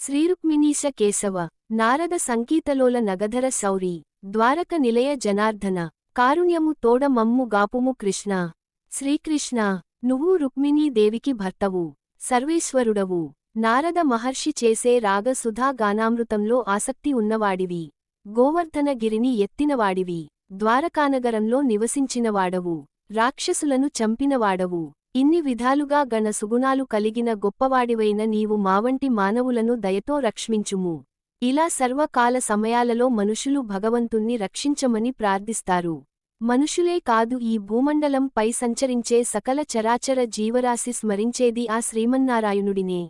శ్రీరుక్మిణీశ కేశవ నారద సంకీతలోల నగధర శౌరి ద్వారక నిలయ జనార్దన కారుణ్యము తోడ మమ్ము గాపుము కృష్ణ. శ్రీకృష్ణ నువ్వు రుక్మిణీదేవికి భర్తవు సర్వేశ్వరుడవు నారద మహర్షి చేసే రాగ సుధా గానామృతంలో ఆసక్తి ఉన్నవాడివి గోవర్ధనగిరిని ఎత్తినవాడివి ద్వారకానగరంలో నివసించినవాడవు రాక్షసులను చంపినవాడవు. ఇన్ని విధాలుగా గణ సుగుణాలు కలిగిన గొప్పవాడివైన నీవు మావంటి మానవులను దయతో రక్షించుము. ఇలా సర్వకాల సమయాలలో మనుషులు భగవంతుణ్ణి రక్షించమని ప్రార్థిస్తారు. మనుషులే కాదు ఈ భూమండలం పై సంచరించే సకల చరాచర జీవరాశి స్మరించేది ఆ శ్రీమన్నారాయణుడినే.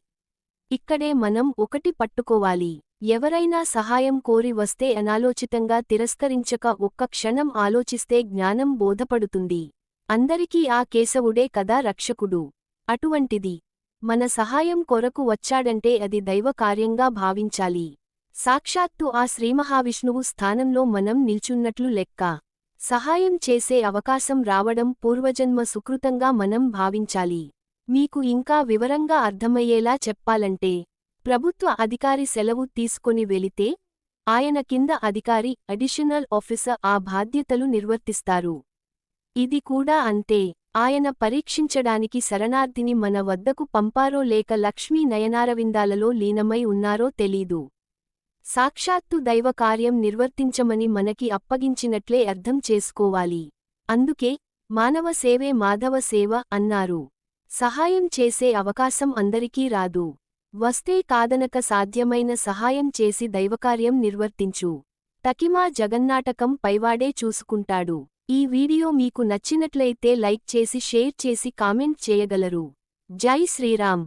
ఇక్కడే మనం ఒకటి పట్టుకోవాలి. ఎవరైనా సహాయం కోరి వస్తే అనాలోచితంగా తిరస్కరించక ఒక్క క్షణం ఆలోచిస్తే జ్ఞానం బోధపడుతుంది. అందరికీ ఆ కేశవుడే కదా రక్షకుడు. అటువంటిది. మన సహాయం కొరకు వచ్చాడంటే అది దైవ కార్యంగా భావించాలి. సాక్షాత్తు ఆ శ్రీమహావిష్ణువు స్థానంలో మనం నిల్చున్నట్లు లెక్క. సహాయం చేసే అవకాశం రావడం పూర్వజన్మ సుకృతంగా మనం భావించాలి. మీకు ఇంకా వివరంగా అర్థమయ్యేలా చెప్పాలంటే ప్రభుత్వ అధికారి సెలవు తీసుకొని వెళితే ఆయన కింద అధికారి అడిషనల్ ఆఫీసర్ ఆ బాధ్యతలు నిర్వర్తిస్తారు. ఇది కూడా అంతే. ఆయన పరీక్షించడానికి శరణార్థిని మన వద్దకు పంపారో లేక లక్ష్మీ నయనారవిందాలలో లీనమై ఉన్నారో తెలీదు. సాక్షాత్తు దైవకార్యం నిర్వర్తించమని మనకి అప్పగించినట్లే అర్థం చేసుకోవాలి. అందుకే మానవ సేవే మాధవ సేవ అన్నారు. సహాయం చేసే అవకాశం అందరికీ రాదు. వస్తే కాదనక సాధ్యమైన సహాయం చేసి దైవకార్యం నిర్వర్తించు. తకిమా జగన్నాటకం పైవాడే చూసుకుంటాడు. ఈ వీడియో మీకు నచ్చినట్లయితే లైక్ చేసి షేర్ చేసి కామెంట్ చేయగలరు. జై శ్రీరామ్.